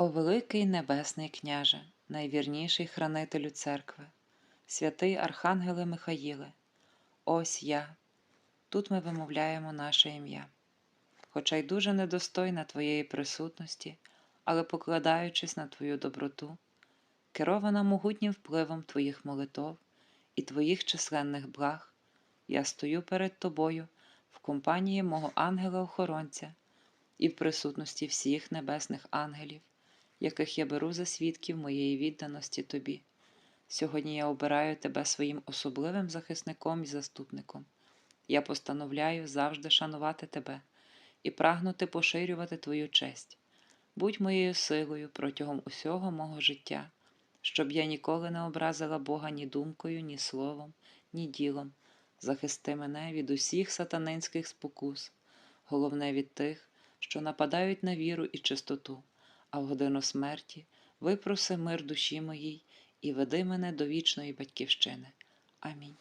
О великий небесний княже, найвірніший хранителю церкви, святий Архангеле Михаїле, ось я. Тут ми вимовляємо наше ім'я. Хоча й дуже недостойна Твоєї присутності, але покладаючись на Твою доброту, керована могутнім впливом Твоїх молитов і Твоїх численних благ, я стою перед Тобою в компанії мого ангела-охоронця і в присутності всіх небесних ангелів, яких я беру за свідків моєї відданості Тобі. Сьогодні я обираю Тебе своїм особливим захисником і заступником. Я постановляю завжди шанувати Тебе і прагнути поширювати Твою честь. Будь моєю силою протягом усього мого життя, щоб я ніколи не образила Бога ні думкою, ні словом, ні ділом. Захисти мене від усіх сатанинських спокус, головне від тих, що нападають на віру і чистоту, а в годину смерті випроси мир душі моїй і веди мене до вічної батьківщини. Амінь.